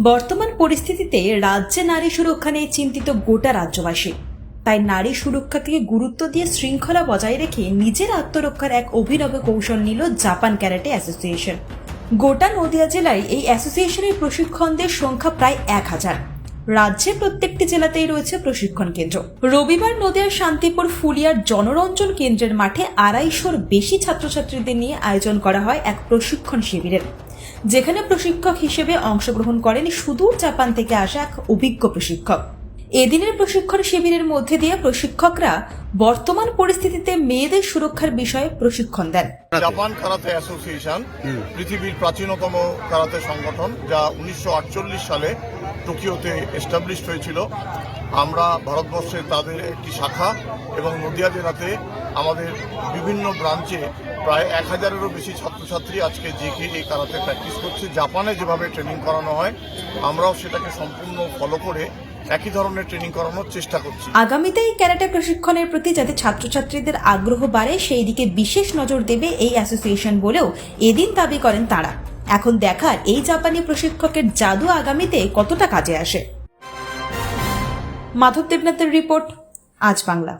বর্তমান পরিস্থিতিতে রাজ্যে নারী সুরক্ষা নিয়ে চিন্তিত গোটা রাজ্যবাসী। তাই নারী সুরক্ষাকে গুরুত্ব দিয়ে শৃঙ্খলা বজায় রেখে নিজের আত্মরক্ষার এক অভিনব কৌশল নিল জাপান ক্যারাটে অ্যাসোসিয়েশন। গোটা নদিয়া জেলায় এই অ্যাসোসিয়েশনের প্রশিক্ষণদের সংখ্যা প্রায় এক হাজার। রাজ্যের প্রত্যেকটি জেলাতেই রয়েছে প্রশিক্ষণ কেন্দ্র। রবিবার নদিয়ার শান্তিপুর ফুলিয়ার জনরঞ্জন কেন্দ্রের মাঠে আড়াইশোর বেশি ছাত্রছাত্রীদের নিয়ে আয়োজন করা হয় এক প্রশিক্ষণ শিবিরের। যেখানে প্রশিক্ষক হিসেবে অংশগ্রহণ করেন সুদূর জাপান থেকে আসা এক অভিজ্ঞ প্রশিক্ষক। এদিনের প্রশিক্ষণ শিবিরের মধ্যে দিয়ে প্রশিক্ষকরা বর্তমান পরিস্থিতিতে মেয়েদের সুরক্ষার বিষয়ে প্রশিক্ষণ দেন। জাপান কারাতে অ্যাসোসিয়েশন পৃথিবীর প্রাচীনতম কারাতে সংগঠন যা উনিশশো আটচল্লিশ সালে টোকিওতে এস্টাবলিশড হয়েছিল। আমরা ভারতবর্ষে তাদের একটি শাখা এবং নদিয়া জেলাতে আমাদের বিভিন্ন ব্রাঞ্চে প্রায় এক হাজারেরও বেশি ছাত্রছাত্রী আজকে জেকে এই কারাতে প্র্যাকটিস করছে। জাপানে যেভাবে ট্রেনিং করানো হয় আমরাও সেটাকে সম্পূর্ণ ফলো করে একই ধরনের ট্রেনিং করানোর চেষ্টা করছি। আগামীতে এই ক্যারাটে প্রশিক্ষণের প্রতি যাতে ছাত্রছাত্রীদের আগ্রহ বাড়ে, সেই দিকে বিশেষ নজর দেবে এই অ্যাসোসিয়েশন বলেও এদিন দাবি করেন তারা। এখন দেখার এই জাপানি প্রশিক্ষকের জাদু আগামীতে কতটা কাজে আসে। মাধব দেবনাথের রিপোর্ট, আজ বাংলা।